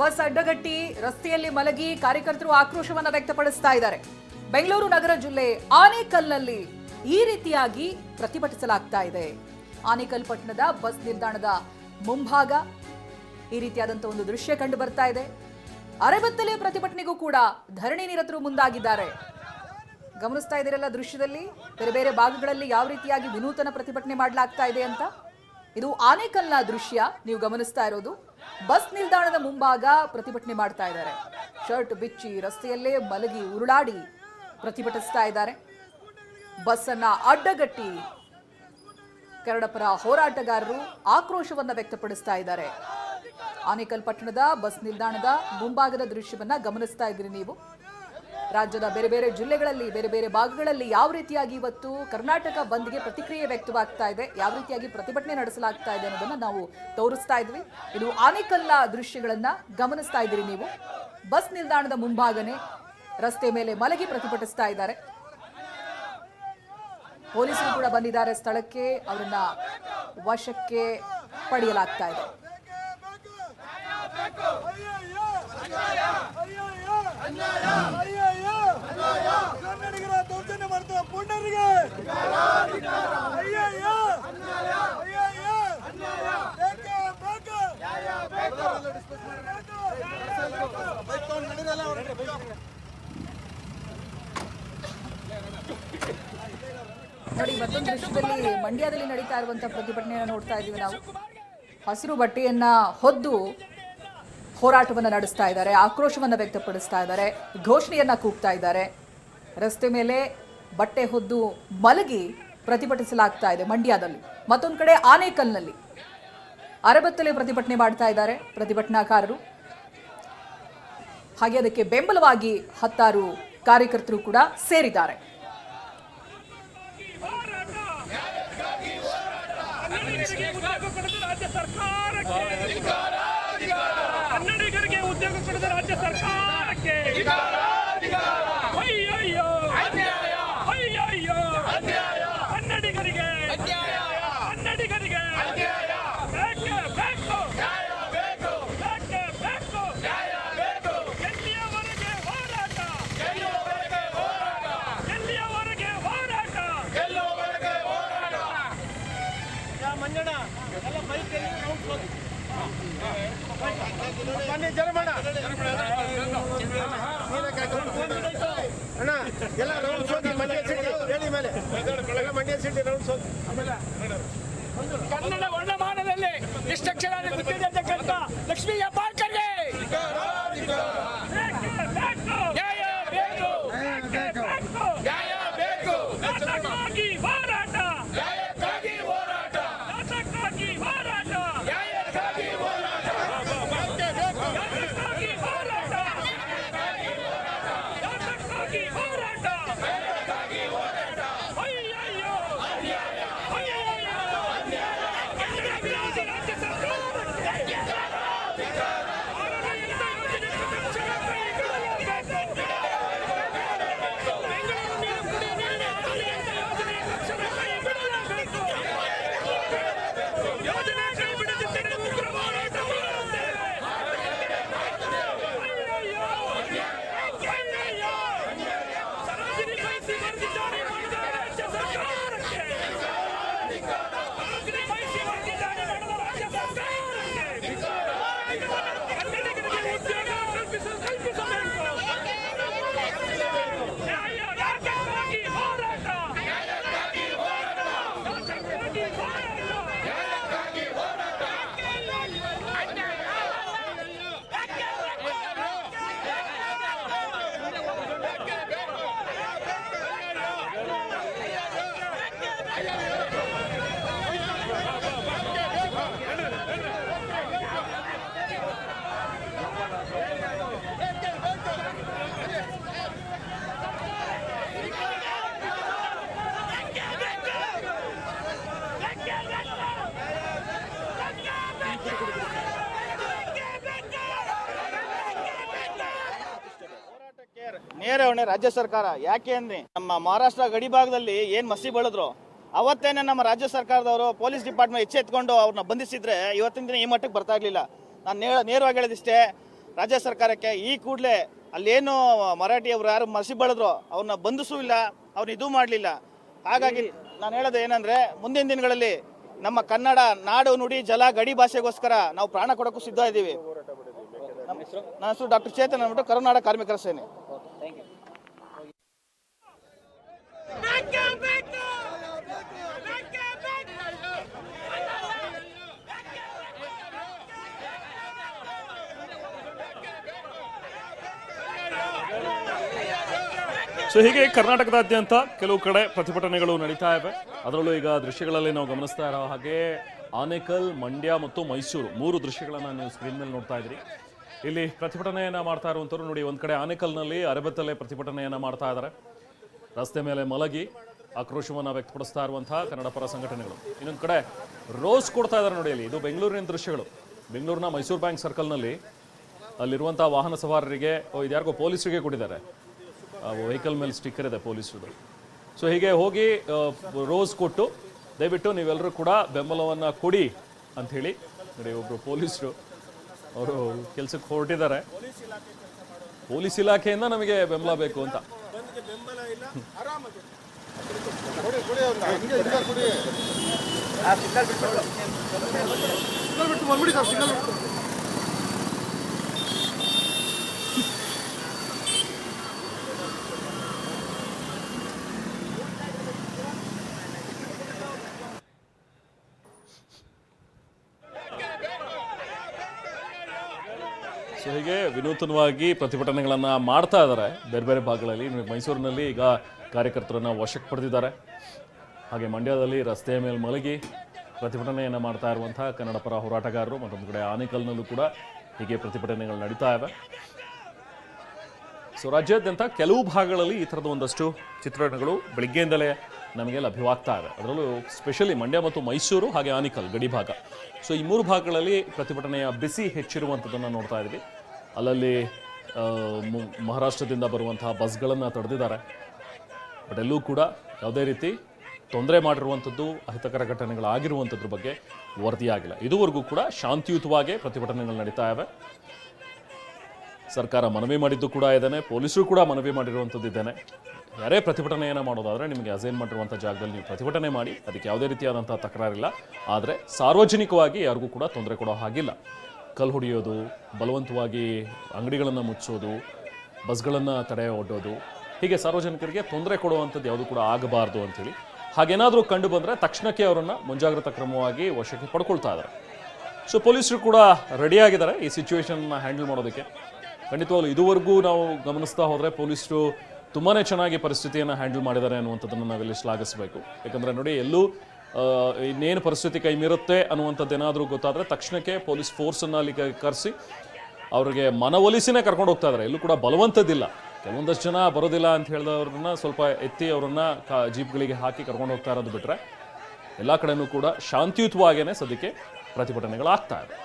Bus ಅಡ್ಡಗಟ್ಟಿ, ರಸ್ತೆಯಲ್ಲಿ ಮಲಗಿ ಕಾರ್ಯಕರ್ತರು ಆಕ್ರೋಶವನ್ನು ವ್ಯಕ್ತಪಡಿಸ್ತಾ ಇದ್ದಾರೆ. ಬೆಂಗಳೂರು ನಗರ ಜಿಲ್ಲೆ ಆನೇಕಲ್ನಲ್ಲಿ ಈ ರೀತಿಯಾಗಿ ಪ್ರತಿಭಟಿಸಲಾಗ್ತಾ ಇದೆ. ಆನೇಕಲ್ ಪಟ್ಟಣದ ಬಸ್ ನಿಲ್ದಾಣದ ಮುಂಭಾಗ ಈ ರೀತಿಯಾದಂಥ ಒಂದು ದೃಶ್ಯ ಕಂಡು ಬರ್ತಾ ಇದೆ. ಅರೆಬತ್ತಲೆ ಪ್ರತಿಭಟನೆಗೂ ಕೂಡ ಧರಣಿ ನಿರತರು ಮುಂದಾಗಿದ್ದಾರೆ. ಗಮನಿಸ್ತಾ ಇದ್ದೀರಲ್ಲ ದೃಶ್ಯದಲ್ಲಿ, ಬೇರೆ ಬೇರೆ ಭಾಗಗಳಲ್ಲಿ ಯಾವ ರೀತಿಯಾಗಿ ವಿನೂತನ ಪ್ರತಿಭಟನೆ ಮಾಡಲಾಗ್ತಾ ಇದೆ ಅಂತ? ಇದು ಆನೇಕಲ್ನ ದೃಶ್ಯ ನೀವು ಗಮನಿಸ್ತಾ ಇರೋದು. ಬಸ್ ನಿಲ್ದಾಣದ ಮುಂಭಾಗ ಪ್ರತಿಭಟನೆ ಮಾಡ್ತಾ ಇದ್ದಾರೆ. ಶರ್ಟ್ ಬಿಚ್ಚಿ ರಸ್ತೆಯಲ್ಲೇ ಮಲಗಿ ಉರುಳಾಡಿ ಪ್ರತಿಭಟಿಸ್ತಾ ಇದ್ದಾರೆ. ಬಸ್ ಅನ್ನ ಅಡ್ಡಗಟ್ಟಿ ಕನ್ನಡಪರ ಹೋರಾಟಗಾರರು ಆಕ್ರೋಶವನ್ನ ವ್ಯಕ್ತಪಡಿಸ್ತಾ ಇದ್ದಾರೆ. ಆನೇಕಲ್ ಪಟ್ಟಣದ ಬಸ್ ನಿಲ್ದಾಣದ ಮುಂಭಾಗದ ದೃಶ್ಯವನ್ನ ಗಮನಿಸ್ತಾ ಇದ್ದೀರಿ ನೀವು. ರಾಜ್ಯದ ಬೇರೆ ಬೇರೆ ಜಿಲ್ಲೆಗಳಲ್ಲಿ, ಬೇರೆ ಬೇರೆ ಭಾಗಗಳಲ್ಲಿ ಯಾವ ರೀತಿಯಾಗಿ ಇವತ್ತು ಕರ್ನಾಟಕ ಬಂದ್ಗೆ ಪ್ರತಿಕ್ರಿಯೆ ವ್ಯಕ್ತವಾಗ್ತಾ ಇದೆ, ಯಾವ ರೀತಿಯಾಗಿ ಪ್ರತಿಭಟನೆ ನಡೆಸಲಾಗ್ತಾ ಇದೆ ಅನ್ನೋದನ್ನ ನಾವು ತೋರಿಸ್ತಾ ಇದ್ವಿ. ಇದು ಆನೇಕಲ್ಲ ದೃಶ್ಯಗಳನ್ನು ಗಮನಿಸ್ತಾ ಇದ್ದೀರಿ ನೀವು. ಬಸ್ ನಿಲ್ದಾಣದ ಮುಂಭಾಗನೆ ರಸ್ತೆ ಮೇಲೆ ಮಲಗಿ ಪ್ರತಿಭಟಿಸ್ತಾ ಇದ್ದಾರೆ. ಪೊಲೀಸರು ಕೂಡ ಬಂದಿದ್ದಾರೆ ಸ್ಥಳಕ್ಕೆ, ಅವರನ್ನ ವಶಕ್ಕೆ ಪಡೆಯಲಾಗ್ತಾ ಇದೆ. ನೋಡಿ, ಮತ್ತೊಂದು ದೃಶ್ಯದಲ್ಲಿ ಮಂಡ್ಯದಲ್ಲಿ ನಡೀತಾ ಇರುವಂಥ ಪ್ರತಿಭಟನೆಯನ್ನು ನೋಡ್ತಾ ಇದ್ದೀವಿ ನಾವು. ಹಸಿರು ಬಟ್ಟೆಯನ್ನ ಹೊದ್ದು ಹೋರಾಟವನ್ನು ನಡೆಸ್ತಾ ಇದ್ದಾರೆ, ಆಕ್ರೋಶವನ್ನು ವ್ಯಕ್ತಪಡಿಸ್ತಾ ಇದ್ದಾರೆ, ಘೋಷಣೆಯನ್ನ ಕೂಗ್ತಾ ಇದ್ದಾರೆ. ರಸ್ತೆ ಮೇಲೆ ಬಟ್ಟೆ ಹೊದ್ದು ಮಲಗಿ ಪ್ರತಿಭಟಿಸಲಾಗ್ತಾ ಇದೆ ಮಂಡ್ಯದಲ್ಲಿ. ಮತ್ತೊಂದು ಕಡೆ ಆನೇಕಲ್ನಲ್ಲಿ ಅರಬತ್ತಲೆ ಪ್ರತಿಭಟನೆ ಮಾಡ್ತಾ ಇದ್ದಾರೆ ಪ್ರತಿಭಟನಾಕಾರರು. ಹಾಗೆ ಅದಕ್ಕೆ ಬೆಂಬಲವಾಗಿ ಹತ್ತಾರು ಕಾರ್ಯಕರ್ತರು ಕೂಡ ಸೇರಿದ್ದಾರೆ. ಕನ್ನಡಿಗರಿಗೆ ಉದ್ಯೋಗ ಕೊಡದ ರಾಜ್ಯ ಸರ್ಕಾರಕ್ಕೆ. ಎಲ್ಲ ರೌಂಡ್ ಮಂಡ್ಯ ಸಿಟಿ ಮೇಲೆ. ಮಂಡ್ಯ ಸಿಟಿ ರೌಂಡ್ ಕನ್ನಡ ವರ್ಣಮಾನದಲ್ಲಿ ಇಷ್ಟಕ್ಷರಾದ ಗುತ್ತಿಗೆದಕ್ಕಂತ ಲಕ್ಷ್ಮೀ ಹೆಬ್ಬಾಳ್ಕರ್ಗೆ ನೇರ ಹೊಣೆ ರಾಜ್ಯ ಸರ್ಕಾರ. ಯಾಕೆ ಅಂದ್ರೆ? ನಮ್ಮ ಮಹಾರಾಷ್ಟ್ರ ಗಡಿ ಭಾಗದಲ್ಲಿ ಏನ್ ಮಸಿ ಬೆಳೆದ್ರು? ಅವತ್ತೇನೆ ನಮ್ಮ ರಾಜ್ಯ ಸರ್ಕಾರದವರು ಪೊಲೀಸ್ ಡಿಪಾರ್ಟ್ಮೆಂಟ್ ಎಚ್ಚೆತ್ಕೊಂಡು ಅವ್ರನ್ನ ಬಂಧಿಸಿದ್ರೆ ಇವತ್ತಿನ ದಿನ ಈ ಮಟ್ಟಕ್ಕೆ ಬರ್ತಾ ಇರ್ಲಿಲ್ಲ. ನಾನು ನೇರ ನೇರವಾಗಿ ಹೇಳದಿಷ್ಟೇ ರಾಜ್ಯ ಸರ್ಕಾರಕ್ಕೆ ಈ ಕೂಡಲೇ ಅಲ್ಲೇನು ಮರಾಠಿಯವರು ಯಾರು ಮಸಿ ಬೆಳೆದ್ರು ಅವ್ರನ್ನ ಬಂಧಿಸೂ ಇಲ್ಲ ಅವ್ರನ್ನ ಇದು ಮಾಡಲಿಲ್ಲ. ಹಾಗಾಗಿ ನಾನು ಹೇಳೋದು ಏನಂದ್ರೆ ಮುಂದಿನ ದಿನಗಳಲ್ಲಿ ನಮ್ಮ ಕನ್ನಡ ನಾಡು ನುಡಿ ಜಲ ಗಡಿ ಭಾಷೆಗೋಸ್ಕರ ನಾವು ಪ್ರಾಣ ಕೊಡೋಕ್ಕೂ ಸಿದ್ಧ ಇದ್ದೀವಿ ನನ್ನ ಹೆಸರು ಡಾಕ್ಟರ್ ಚೇತನ್ ಅನ್ಬಿಟ್ಟು ಕರುನಾಡ ಕಾರ್ಮಿಕರ ಸೇನೆ. ಸೊ ಹೀಗೆ ಕರ್ನಾಟಕದಾದ್ಯಂತ ಕೆಲವು ಕಡೆ ಪ್ರತಿಭಟನೆಗಳು ನಡೀತಾ ಇವೆ. ಅದರಲ್ಲೂ ಈಗ ದೃಶ್ಯಗಳಲ್ಲಿ ನಾವು ಗಮನಿಸ್ತಾ ಇರೋ ಹಾಗೆ ಆನೇಕಲ್, ಮಂಡ್ಯ ಮತ್ತು ಮೈಸೂರು ಮೂರು ದೃಶ್ಯಗಳನ್ನು ನೀವು ಸ್ಕ್ರೀನ್ ಮೇಲೆ ನೋಡ್ತಾ ಇದ್ರಿ ಇಲ್ಲಿ ಪ್ರತಿಭಟನೆಯನ್ನ ಮಾಡ್ತಾ ಇರುವಂಥವ್ರು ನೋಡಿ, ಒಂದು ಕಡೆ ಆನೇಕಲ್ನಲ್ಲಿ ಅರೆಬೆತ್ತಲೆ ಪ್ರತಿಭಟನೆಯನ್ನ ಮಾಡ್ತಾ ಇದ್ದಾರೆ ರಸ್ತೆ ಮೇಲೆ ಮಲಗಿ ಆಕ್ರೋಶವನ್ನು ವ್ಯಕ್ತಪಡಿಸ್ತಾ ಇರುವಂತಹ ಕನ್ನಡ ಪರ ಸಂಘಟನೆಗಳು. ಇನ್ನೊಂದು ಕಡೆ ರೋಸ್ ಕೊಡ್ತಾ ಇದ್ದಾರೆ ನೋಡಿ ಇಲ್ಲಿ. ಇದು ಬೆಂಗಳೂರಿನ ದೃಶ್ಯಗಳು. ಬೆಂಗಳೂರಿನ ಮೈಸೂರು ಬ್ಯಾಂಕ್ ಸರ್ಕಲ್ನಲ್ಲಿ ಅಲ್ಲಿರುವಂಥ ವಾಹನ ಸವಾರರಿಗೆ ಇದ್ಯಾರಿಗೋ ಪೊಲೀಸರಿಗೆ ಕೊಟ್ಟಿದ್ದಾರೆ. ವೆಹಿಕಲ್ ಮೇಲೆ ಸ್ಟಿಕ್ಕರ್ ಇದೆ ಪೊಲೀಸರದು ಸೊ, ಹೀಗೆ ಹೋಗಿ ರೋಸ್ ಕೊಟ್ಟು ದಯವಿಟ್ಟು ನೀವೆಲ್ಲರೂ ಕೂಡ ಬೆಂಬಲವನ್ನು ಕೊಡಿ ಅಂಥೇಳಿ ನೋಡಿ ಒಬ್ಬರು ಪೊಲೀಸರು ಅವರು ಕೆಲಸಕ್ಕೆ ಹೊರಟಿದ್ದಾರೆ. ಪೊಲೀಸ್ ಇಲಾಖೆಯಿಂದ ನಮಗೆ ಬೆಂಬಲ ಬೇಕು ಅಂತ. ಬಿಟ್ಟು. ಸೊ ಹೀಗೆ ವಿನೂತನವಾಗಿ ಪ್ರತಿಭಟನೆಗಳನ್ನು ಮಾಡ್ತಾ ಇದ್ದಾರೆ ಬೇರೆ ಬೇರೆ ಭಾಗಗಳಲ್ಲಿ ಮೈಸೂರಿನಲ್ಲಿ ಈಗ ಕಾರ್ಯಕರ್ತರನ್ನು ವಶಕ್ಕೆ ಪಡೆದಿದ್ದಾರೆ. ಹಾಗೆ ಮಂಡ್ಯದಲ್ಲಿ ರಸ್ತೆಯ ಮೇಲೆ ಮಲಗಿ ಪ್ರತಿಭಟನೆಯನ್ನು ಮಾಡ್ತಾ ಇರುವಂಥ ಕನ್ನಡ ಪರ ಹೋರಾಟಗಾರರು ಮತ್ತೊಂದು ಕಡೆ ಆನೇಕಲ್ನಲ್ಲೂ ಕೂಡ ಹೀಗೆ ಪ್ರತಿಭಟನೆಗಳು ನಡೀತಾ ಇವೆ. ಸೊ, ರಾಜ್ಯಾದ್ಯಂತ ಕೆಲವು ಭಾಗಗಳಲ್ಲಿ ಈ ಥರದ ಒಂದಷ್ಟು ಚಿತ್ರಣಗಳು ಬೆಳಿಗ್ಗೆಯಿಂದಲೇ ನಮಗೆ ಲಭ್ಯವಾಗ್ತಾ ಇವೆ. ಅದರಲ್ಲೂ ಸ್ಪೆಷಲಿ ಮಂಡ್ಯ ಮತ್ತು ಮೈಸೂರು ಹಾಗೆ ಆನಿಕಲ್ ಗಡಿ ಭಾಗ. ಸೊ, ಈ ಮೂರು ಭಾಗಗಳಲ್ಲಿ ಪ್ರತಿಭಟನೆಯ ಬಿಸಿ ಹೆಚ್ಚಿರುವಂಥದ್ದನ್ನು ನೋಡ್ತಾ ಇದ್ದೀವಿ. ಅಲ್ಲಲ್ಲಿ ಮಹಾರಾಷ್ಟ್ರದಿಂದ ಬರುವಂತಹ ಬಸ್ಗಳನ್ನು ತಡೆದಿದ್ದಾರೆ. ಬಟ್ ಎಲ್ಲೂ ಕೂಡ ಯಾವುದೇ ರೀತಿ ತೊಂದರೆ ಮಾಡಿರುವಂಥದ್ದು, ಅಹಿತಕರ ಘಟನೆಗಳಾಗಿರುವಂಥದ್ರ ಬಗ್ಗೆ ವರದಿಯಾಗಿಲ್ಲ. ಇದುವರೆಗೂ ಕೂಡ ಶಾಂತಿಯುತವಾಗಿ ಪ್ರತಿಭಟನೆಗಳು ನಡೀತಾ ಇವೆ. ಸರ್ಕಾರ ಮನವಿ ಮಾಡಿದ್ದು ಕೂಡ ಇದ್ದಾನೆ ಪೊಲೀಸರು ಕೂಡ ಮನವಿ ಮಾಡಿರುವಂಥದ್ದು ಇದ್ದಾನೆ ಯಾರೇ ಪ್ರತಿಭಟನೆಯನ್ನು ಮಾಡೋದಾದರೆ ನಿಮಗೆ ಅಸೈನ್ ಮಾಡಿರುವಂಥ ಜಾಗದಲ್ಲಿ ನೀವು ಪ್ರತಿಭಟನೆ ಮಾಡಿ, ಅದಕ್ಕೆ ಯಾವುದೇ ರೀತಿಯಾದಂಥ ತಕರಾರಿಲ್ಲ. ಆದರೆ ಸಾರ್ವಜನಿಕವಾಗಿ ಯಾರಿಗೂ ಕೂಡ ತೊಂದರೆ ಕೊಡೋ ಹಾಗಿಲ್ಲ. ಕಲ್ಲು ಹೊಡೆಯೋದು, ಬಲವಂತವಾಗಿ ಅಂಗಡಿಗಳನ್ನು ಮುಚ್ಚೋದು, ಬಸ್ಗಳನ್ನು ತಡೆ ಒಡ್ಡೋದು, ಹೀಗೆ ಸಾರ್ವಜನಿಕರಿಗೆ ತೊಂದರೆ ಕೊಡುವಂಥದ್ದು ಯಾವುದು ಕೂಡ ಆಗಬಾರ್ದು ಅಂಥೇಳಿ. ಹಾಗೇನಾದರೂ ಕಂಡು ಬಂದರೆ ತಕ್ಷಣಕ್ಕೆ ಅವರನ್ನು ಮುಂಜಾಗ್ರತಾ ಕ್ರಮವಾಗಿ ವಶಕ್ಕೆ ಪಡ್ಕೊಳ್ತಾ ಇದ್ದಾರೆ. ಸೊ ಪೊಲೀಸರು ಕೂಡ ರೆಡಿಯಾಗಿದ್ದಾರೆ ಈ ಸಿಚುವೇಶನ್ನ ಹ್ಯಾಂಡಲ್ ಮಾಡೋದಕ್ಕೆ. ಖಂಡಿತವಾಗ್ಲೂ ಇದುವರೆಗೂ ನಾವು ಗಮನಿಸ್ತಾ ಹೋದರೆ ಪೊಲೀಸರು ತುಂಬಾ ಚೆನ್ನಾಗಿ ಪರಿಸ್ಥಿತಿಯನ್ನು ಹ್ಯಾಂಡಲ್ ಮಾಡಿದ್ದಾರೆ ಅನ್ನುವಂಥದ್ದನ್ನು ನಾವಿಲ್ಲಿ ಶ್ಲಾಘಿಸಬೇಕು. ಯಾಕಂದರೆ ನೋಡಿ ಎಲ್ಲೂ ಇನ್ನೇನು ಪರಿಸ್ಥಿತಿ ಕೈ ಮೀರುತ್ತೆ ಅನ್ನುವಂಥದ್ದು ಏನಾದರೂ ಗೊತ್ತಾದರೆ ತಕ್ಷಣಕ್ಕೆ ಪೊಲೀಸ್ ಫೋರ್ಸನ್ನು ಅಲ್ಲಿ ಕರೆಸಿ ಅವ್ರಿಗೆ ಮನವೊಲಿಸಿನೇ ಕರ್ಕೊಂಡು ಹೋಗ್ತಾ ಇದ್ದಾರೆ ಎಲ್ಲೂ ಕೂಡ ಬಲವಂತದ್ದಿಲ್ಲ ಕೆಲವೊಂದಷ್ಟು ಜನ ಬರೋದಿಲ್ಲ ಅಂತ ಹೇಳಿದವ್ರನ್ನ ಸ್ವಲ್ಪ ಎತ್ತಿ ಅವರನ್ನು ಕಾ, ಜೀಪ್ಗಳಿಗೆ ಹಾಕಿ ಕರ್ಕೊಂಡು ಹೋಗ್ತಾ ಇರೋದು ಬಿಟ್ಟರೆ ಎಲ್ಲ ಕಡೆನೂ ಕೂಡ ಶಾಂತಿಯುತವಾಗಿಯೇ ಸದ್ಯಕ್ಕೆ ಪ್ರತಿಭಟನೆಗಳಾಗ್ತಾ ಇದೆ